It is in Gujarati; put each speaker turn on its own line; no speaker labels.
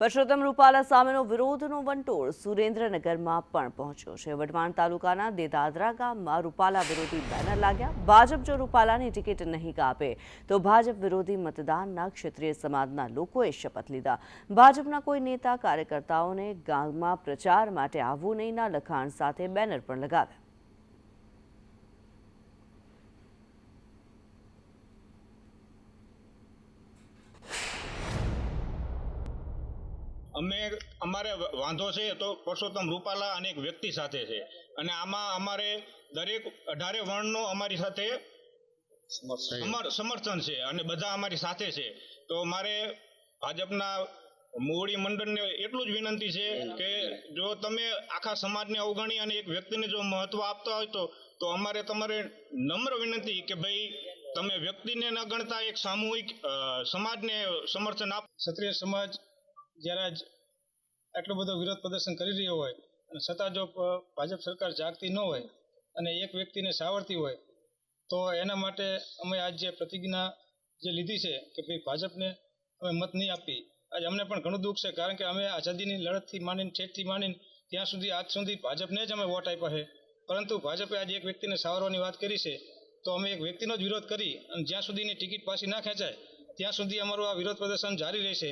પરસોત્તમ રૂપાલા સામેનો વિરોધનો વંટોળ સુરેન્દ્રનગરમાં પણ પહોંચ્યો છે. વઢવાણ તાલુકાના દેદાદરા ગામમાં રૂપાલા વિરોધી બેનર લાગ્યા. ભાજપ જો રૂપાલાની ટિકિટ નહીં કાપે, તો ભાજપ વિરોધી મતદાનના ક્ષત્રિય સમાજના લોકોએ શપથ લીધા. ભાજપના કોઈ નેતા કાર્યકર્તાઓને ગામમાં પ્રચાર માટે આવવું નહીંના લખાણ સાથે બેનર પણ લગાવ્યા.
અમે અમારે વાંધો છે તો પરસોત્તમ રૂપાલા અને એક વ્યક્તિ સાથે છે. અને આમાં અમારે દરેક અઢારે વર્ણનો અમારી સાથે સમર્થન. છે અને બધા અમારી સાથે છે. તો મારે ભાજપના મોવડી મંડળને એટલું જ વિનંતી છે કે જો તમે આખા સમાજને અવગણી અને એક વ્યક્તિને જો મહત્વ આપતા હોય તો તો અમારે તમારે નમ્ર વિનંતી કે ભાઈ તમે વ્યક્તિને ન ગણતા એક સામૂહિક સમાજને સમર્થન આપ
ક્ષત્રિય સમાજ જ્યારે આટલો બધો વિરોધ પ્રદર્શન કરી રહ્યો હોય અને છતાં જો ભાજપ સરકાર જાગતી ન હોય અને એક વ્યક્તિને સાવરતી હોય, તો એના માટે અમે આજ જે પ્રતિજ્ઞા જે લીધી છે કે ભાઈ ભાજપને અમે મત નહીં આપી, આજ અમને પણ ઘણું દુઃખ છે કારણ કે અમે આઝાદીની લડતથી માંડીને ઠેઠથી માંડીને ત્યાં સુધી, આજ સુધી ભાજપને જ અમે વોટ આપ્યા છે. પરંતુ ભાજપે આજે એક વ્યક્તિને સાવરવાની વાત કરી છે, તો અમે એક વ્યક્તિનો જ વિરોધ કરી અને જ્યાં સુધીની ટિકિટ પાછી ના ખેંચાય, ત્યાં સુધી અમારું આ વિરોધ પ્રદર્શન જારી રહેશે.